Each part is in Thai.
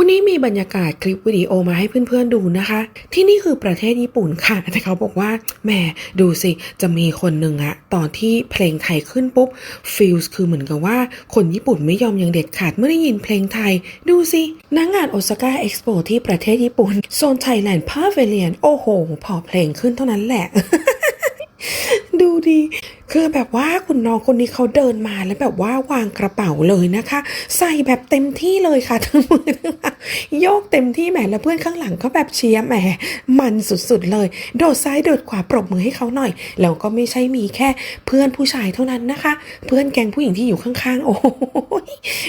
วันนี้มีบรรยากาศคลิปวิดีโอมาให้เพื่อนๆดูนะคะ ที่นี่คือประเทศญี่ปุ่นค่ะ แต่เขาบอกว่าแหมดูสิจะมีคนหนึ่งอะตอนที่เพลงไทยขึ้นปุ๊บฟิลส์คือเหมือนกับว่าคนญี่ปุ่นไม่ยอมยังเด็ดขาดเมื่อได้ยินเพลงไทย ดูสินักงานโอซาก้าเอ็กซ์โปที่ประเทศญี่ปุ่น โซนไทยแลนด์พาเวเลียน โอ้โห พอเพลงขึ้นเท่านั้นแหละ ดูดี คือแบบว่าคุณน้องคนนี้เขาเดินมาแล้วแบบว่าวางกระเป๋าเลยนะคะ ใส่แบบเต็มที่เลยค่ะทั้งมือทั้งหลังโยกเต็มที่แหมแล้วเพื่อนข้างหลังก็แบบเชียร์แหมมันสุดๆเลย โดดซ้ายโดดขวาปรบมือให้เขาหน่อย แล้วก็ไม่ใช่มีแค่เพื่อนผู้ชายเท่านั้นนะคะ เพื่อนแกงผู้หญิงที่อยู่ข้างๆ โอ้โห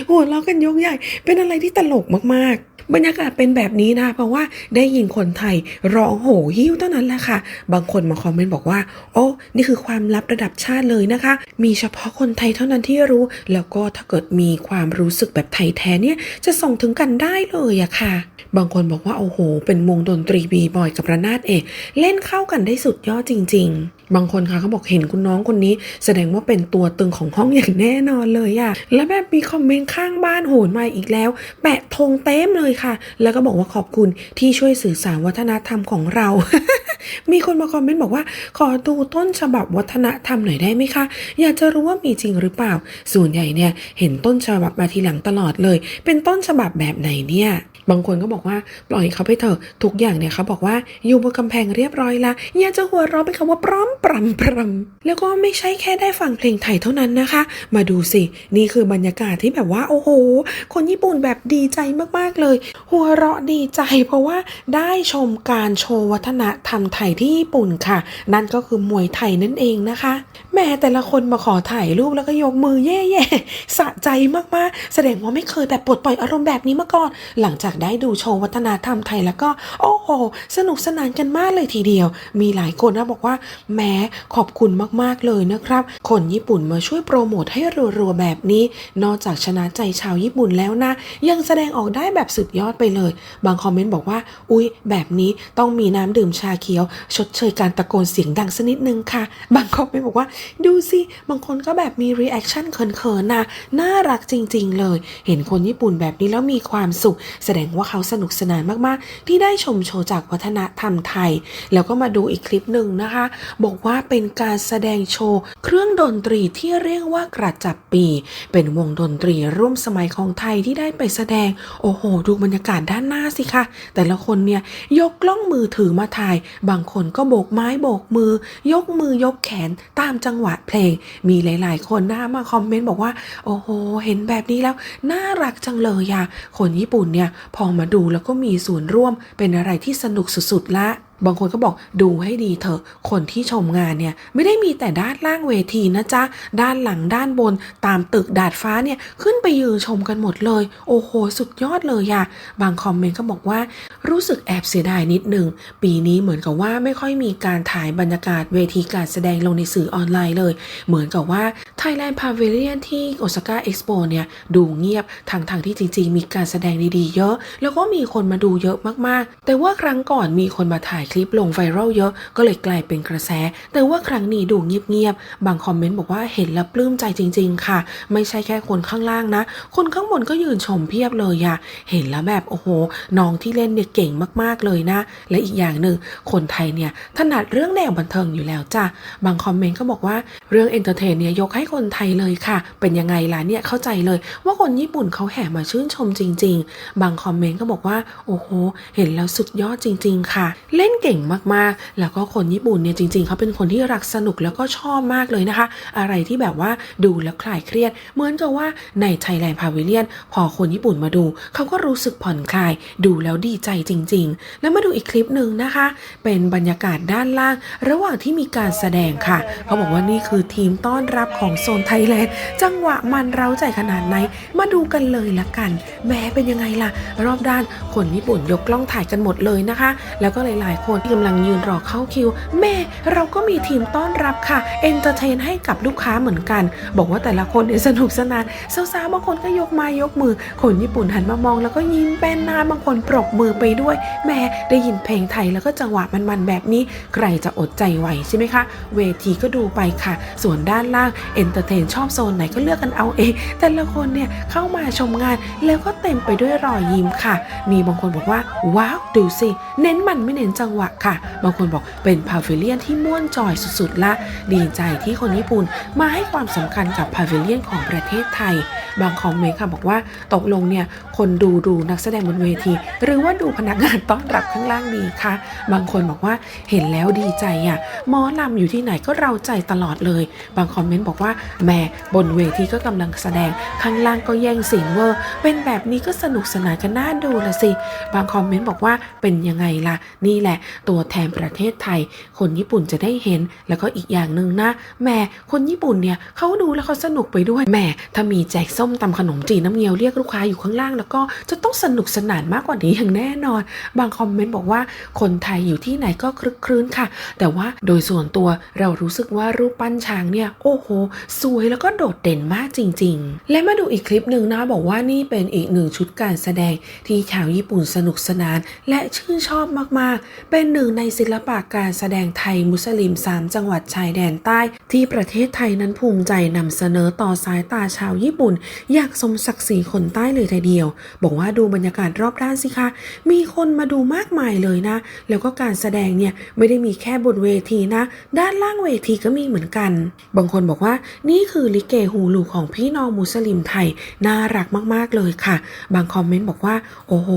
หัวเราะกันยกใหญ่ เป็นอะไรที่ตลกมากๆ บรรยากาศเป็นแบบนี้นะเพราะว่าได้ยินคนไทยร้องโหหิ้วเท่านั้นแหละค่ะ บางคนมาคอมเมนต์บอกว่า โอ้ นี่คือความลับระดับชาติเลยนะคะ มีเฉพาะคนไทยเท่านั้นที่รู้ แล้วก็ถ้าเกิดมีความรู้สึกแบบไทยแท้เนี่ยจะส่งถึงกันได้เลยอะค่ะ บางคนบอกว่าโอ้โห เป็นวงดนตรีบีบอยกับระนาดเอกเล่นเข้ากันได้สุดยอดจริง ๆ บางคนค่ะเขาบอกเห็นคุณน้องคนนี้ แสดงว่าเป็นตัวตึงของห้องอย่างแน่นอนเลยอะและแบบมีคอมเมนต์ข้างบ้านโหนมาอีกแล้ว แปะธงเต็มเลยค่ะ แล้วก็บอกว่าขอบคุณที่ช่วยสื่อสารวัฒนธรรมของเรา มีคนมาคอมเมนต์บอกว่า ขอดูต้นฉบับวัฒนธรรมหน่อยได้ไหมคะ อยากจะรู้ว่ามีจริงหรือเปล่า ส่วนใหญ่เนี่ยเห็นต้นฉบับมาทีหลังตลอดเลย เป็นต้นฉบับแบบไหนเนี่ย บางคนก็บอกว่าปล่อยเขาไปเถอะทุกอย่างเนี่ยเขาบอกว่าอยู่บนกำแพงเรียบร้อยละอยากจะหัวเราะเป็นคำว่าพร้อมปรำปรำแล้วก็ไม่ใช่แค่ได้ฟังเพลงไทยเท่านั้นนะคะ มาดูสิ นี่คือบรรยากาศที่แบบว่าโอ้โห คนญี่ปุ่นแบบดีใจมากๆเลย หัวเราะดีใจเพราะว่าได้ชมการโชว์วัฒนธรรมไทยที่ญี่ปุ่นค่ะ นั่นก็คือมวยไทยนั่นเองนะคะ แม่แต่ละคนมาขอถ่ายรูปแล้วก็ยกมือเย่ๆสะใจมากๆ แสดงว่าไม่เคยแบบปลดปล่อยอารมณ์แบบนี้มาก่อน หลังจากได้ดูโชว์วัฒนธรรมไทยแล้วก็ โอ้โห สนุกสนานกันมากเลยทีเดียว มีหลายคนนะบอกว่าแหม้ขอบคุณมากๆเลยนะครับ คนญี่ปุ่นมาช่วยโปรโมทให้รัวๆแบบนี้ นอกจากชนะใจชาวญี่ปุ่นแล้วนะ ยังแสดงออกได้แบบสุดยอดไปเลย บางคอมเมนต์บอกว่า อุ๊ย แบบนี้ต้องมีน้ำดื่มชาเขียว ชดเชยการตะโกนเสียงดังสักนิดนึงค่ะ บางคอมเมนต์บอกว่า ดูสิบางคนก็แบบมีรีแอคชั่นเขินๆนะน่ารักจริง ๆ เลย เห็นคนญี่ปุ่นแบบนี้แล้วมีความสุข แสดงว่าเขาสนุกสนานมากๆ ที่ได้ชมโชว์จากวัฒนธรรมไทย แล้วก็มาดูอีกคลิปหนึ่งนะคะ บอกว่าเป็นการแสดงโชว์เครื่องดนตรีที่เรียกว่ากระจับปี เป็นวงดนตรีร่วมสมัยของไทยที่ได้ไปแสดง โอ้โห ดูบรรยากาศด้านหน้าสิคะแต่ละคนเนี่ยยกกล้องมือถือมาถ่าย บางคนก็โบกไม้โบกมือ ยกมือยกแขนตามจังหวะเพลง มีหลาย ๆ คนนะมาคอมเมนต์บอกว่า โอ้โห เห็นแบบนี้แล้วน่ารักจังเลยอะคนญี่ปุ่นเนี่ยพอมาดูแล้วก็มีส่วนร่วมเป็นอะไรที่สนุกสุดๆละ บางคนก็บอกดูให้ดีเถอะ คนที่ชมงานเนี่ย ไม่ได้มีแต่ด้านล่างเวทีนะจ๊ะ ด้านหลังด้านบนตามตึกดาดฟ้าเนี่ย ขึ้นไปยืนชมกันหมดเลย โอ้โห สุดยอดเลยอะบางคอมเมนต์ก็บอกว่ารู้สึกแอบเสียดายนิดหนึ่ง ปีนี้เหมือนกับว่าไม่ค่อยมีการถ่ายบรรยากาศเวทีการแสดงลงในสื่อออนไลน์เลย เหมือนกับว่า Thailand Pavilion ที่โอซาก้าเอ็กซ์โปเนี่ย ดูเงียบทางทางๆที่จริง ๆ มีการแสดงดีๆ เยอะ แล้วก็มีคนมาดูเยอะมากๆ แต่ว่าครั้งก่อนมีคนมาถ่ายคลิปลงไวรัลเยอะ ก็เลยกลายเป็นกระแส แต่ว่าครั้งนี้ดูเงียบๆ บางคอมเมนต์บอกว่าเห็นแล้วปลื้มใจจริง ๆ ค่ะ ไม่ใช่แค่คนข้างล่างนะ คนข้างบนก็ยืนชมเพียบเลยอะเห็นแล้วแบบโอ้โห น้องที่เล่นเนี่ยเก่งมากๆเลยนะ และอีกอย่างหนึ่งคนไทยเนี่ยถนัดเรื่องแนวบันเทิงอยู่แล้วจ้ะ บางคอมเมนต์ก็บอกว่าเรื่องเอนเตอร์เทนเนี่ยยกให้คนไทยเลยค่ะ เป็นยังไงล่ะเนี่ยเข้าใจเลย ว่าคนญี่ปุ่นเขาแห่มาชื่นชมจริง ๆ บางคอมเมนต์ก็บอกว่าโอ้โหเห็นแล้วสุดยอดจริง ๆ ค่ะ เล่นเก่งมากๆ แล้วก็คนญี่ปุ่นเนี่ยจริง ๆเขาเป็นคนที่รักสนุกแล้วก็ชอบมากเลยนะคะ อะไรที่แบบว่าดูแล้วคลายเครียด เหมือนกับว่าใน Thailand Pavilion พอคนญี่ปุ่นมาดูเขาก็รู้สึกผ่อนคลาย ดูแล้วดีใจจริง ๆ แล้วมาดูอีกคลิปหนึ่งนะคะ เป็นบรรยากาศด้านล่าง ระหว่างที่มีการแสดงค่ะเขาบอกว่านี่คือทีมต้อนรับของโซนไทยแลนด์ จังหวะมันเร้าใจขนาดไหน มาดูกันเลยละกัน แม้เป็นยังไงล่ะ รอบด้านคนญี่ปุ่นยกกล้องถ่ายกันหมดเลยนะคะ แล้วก็หลายๆ คนที่กำลังยืนรอเข้าคิว แม่เราก็มีทีมต้อนรับค่ะเอนเตอร์เทนให้กับลูกค้าเหมือนกัน บอกว่าแต่ละคนเนี่ยสนุกสนานสาวๆบางคนก็ยกไม้ยกมือ คนญี่ปุ่นหันมามอง แล้วก็ยิ้มแป้นหน้าบางคนปรบมือไปด้วย แม่ได้ยินเพลงไทยแล้วก็จังหวะมันๆแบบนี้ ใครจะอดใจไหวใช่ไหมคะ เวทีก็ดูไปค่ะ ส่วนด้านล่างเอนนเตอร์เทนชอบโซนไหนก็เลือกกันเอาเอง แต่ละคนเนี่ยเข้ามาชมงานแล้วก็เต็มไปด้วยรอยยิ้มค่ะ มีบางคนบอกว่าว้าวดูสิเน้นมันไม่เน้นจังหวะค่ะ บางคนบอกเป็นพาวิเลียนที่ม่วนจอยสุดๆละดีใจที่คนญี่ปุ่นมาให้ความสำคัญกับพาวิเลียนของประเทศไทย บางคอมเมนต์ค่ะบอกว่าตกลงเนี่ยคนดูดูนักแสดงบนเวที หรือว่าดูพนักงานต้อนรับข้างล่างดีคะบางคนบอกว่าเห็นแล้วดีใจอะมอลำอยู่ที่ไหนก็เราใจตลอดเลย บางคอมเมนต์บอกว่าแม่บนเวทีก็กำลังแสดง ข้างล่างก็แย่งซีนเวอร์ เป็นแบบนี้ก็สนุกสนานกันน่าดูละสิ บางคอมเมนต์บอกว่าเป็นยังไงล่ะ นี่แหละ ตัวแทนประเทศไทย คนญี่ปุ่นจะได้เห็น แล้วก็อีกอย่างหนึ่งนะแม่คนญี่ปุ่นเนี่ยเขาดูแล้วเขาสนุกไปด้วยแม่ถ้ามีแจกส้มตำขนมจีนน้ำเงี้ยวเรียกลูกค้าอยู่ข้างล่าง แล้วก็จะต้องสนุกสนานมากกว่านี้อย่างแน่นอน บางคอมเมนต์บอกว่าคนไทยอยู่ที่ไหนก็คลึกครื้นค่ะ แต่ว่าโดยส่วนตัวเรารู้สึกว่ารูปปั้นช้างเนี่ยโอ้โหสวยแล้วก็โดดเด่นมากจริง ๆ และมาดูอีกคลิปหนึ่งนะบอกว่านี่เป็นอีกหนึ่งชุดการแสดงที่ชาวญี่ปุ่นสนุกสนาน และชื่นชอบมากๆ เป็นหนึ่งในศิลปะการแสดงไทยมุสลิม 3 จังหวัดชายแดนใต้ ที่ประเทศไทยนั้นภูมิใจนำเสนอต่อสายตาชาวญี่ปุ่น อย่างสมศักดิ์ศรีคนใต้เลยทีเดียว บอกว่าดูบรรยากาศรอบด้านสิคะ มีคนมาดูมากมายเลยนะ แล้วก็การแสดงเนี่ยไม่ได้มีแค่บนเวทีนะ ด้านล่างเวทีก็มีเหมือนกัน บางคนบอกว่านี่คือลิเกฮูลูของพี่น้องมุสลิมไทย น่ารักมากๆเลยค่ะ บางคอมเมนต์บอกว่า โอ้โห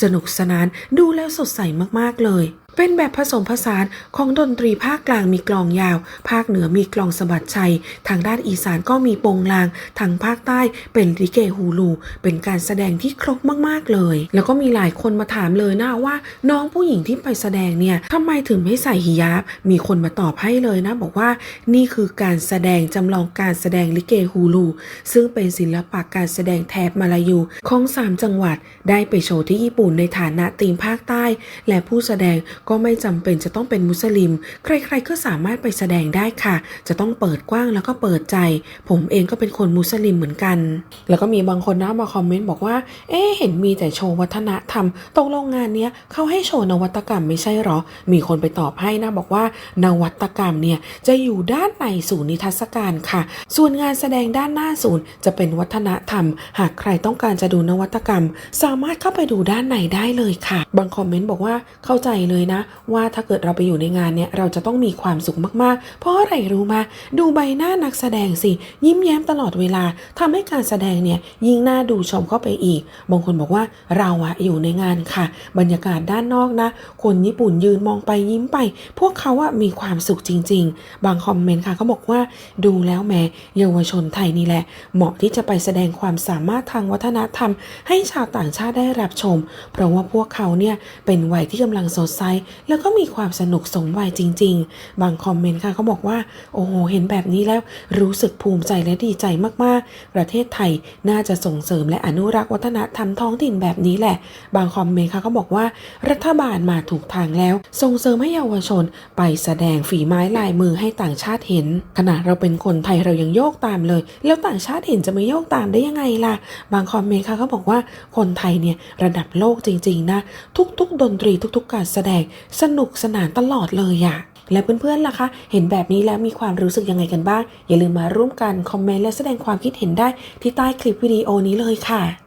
สนุกสนาน ดูแล้วสดใสมากๆเลย เป็นแบบผสมผสานของดนตรีภาคกลางมีกลองยาว ภาคเหนือมีกลองสะบัดชัย ทางด้านอีสานก็มีโปงลาง ทางภาคใต้เป็นลิเกฮูลู เป็นการแสดงที่ครบมาก ๆ เลย แล้วก็มีหลายคนมาถามเลยนะว่าน้องผู้หญิงที่ไปแสดงเนี่ยทำไมถึงไม่ใส่ฮิญาบ มีคนมาตอบให้เลยนะ บอกว่านี่คือการแสดงจำลองการแสดงลิเกฮูลู ซึ่งเป็นศิลปะการแสดงแถบมาลายูของสามจังหวัด ได้ไปโชว์ที่ญี่ปุ่นในฐานะทีมภาคใต้ และผู้แสดงก็ไม่จำเป็นจะต้องเป็นมุสลิม ใครๆก็สามารถไปแสดงได้ค่ะ จะต้องเปิดกว้างแล้วก็เปิดใจ ผมเองก็เป็นคนมุสลิมเหมือนกัน แล้วก็มีบางคนนะมาคอมเมนต์บอกว่า เอ๊เห็นมีแต่โชว์วัฒนธรรมตรงโรงงานเนี้ยเขาให้โชว์นวัตกรรมไม่ใช่หรอ มีคนไปตอบให้นะบอกว่านวัตกรรมเนี่ยจะอยู่ด้านในศูนย์นิทรรศการค่ะ ส่วนงานแสดงด้านหน้าศูนย์จะเป็นวัฒนธรรม หากใครต้องการจะดูนวัตกรรม สามารถเข้าไปดูด้านในได้เลยค่ะ บางคอมเมนต์บอกว่าเข้าใจเลยนะว่าถ้าเกิดเราไปอยู่ในงานเนี่ยเราจะต้องมีความสุขมากๆ เพราะอะไรรู้มาดูใบหน้านักแสดงสิ ยิ้มแย้มตลอดเวลาทำให้การแสดงเนี่ยยิ่งน่าดูชมเข้าไปอีก บางคนบอกว่าเราอะอยู่ในงานค่ะ บรรยากาศด้านนอกนะ คนญี่ปุ่นยืนมองไปยิ้มไป พวกเขาอะมีความสุขจริง ๆ บางคอมเมนต์ค่ะเขาบอกว่า ดูแล้วแหม้เยาวชนไทยนี่แหละ เหมาะที่จะไปแสดงความสามารถทางวัฒนธรรม ให้ชาวต่างชาติได้รับชม เพราะว่าพวกเขาเนี่ยเป็นวัยที่กำลังสดใสแล้วก็มีความสนุกสมวัยจริง ๆ บางคอมเมนต์ค่ะเขาบอกว่า โอ้โห เห็นแบบนี้แล้วรู้สึกภูมิใจและดีใจมากๆ ประเทศไทยน่าจะส่งเสริมและอนุรักษ์วัฒนธรรมท้องถิ่นแบบนี้แหละ บางคอมเมนต์ค่ะเขาบอกว่า รัฐบาลมาถูกทางแล้ว ส่งเสริมให้เยาวชน ไปแสดงฝีไม้ลายมือให้ต่างชาติเห็นขณะเราเป็นคนไทยเรายังโยกตามเลย แล้วต่างชาติเห็นจะไม่โยกตามได้ยังไงล่ะ บางคอมเมนต์ค่ะเขาบอกว่าคนไทยเนี่ยระดับโลกจริงๆนะทุกๆ ดนตรีทุก ๆ การแสดงสนุกสนานตลอดเลยอะและเพื่อนๆล่ะคะ เห็นแบบนี้แล้วมีความรู้สึกยังไงกันบ้าง อย่าลืมมาร่วมกันคอมเมนต์และแสดงความคิดเห็นได้ที่ใต้คลิปวิดีโอนี้เลยค่ะ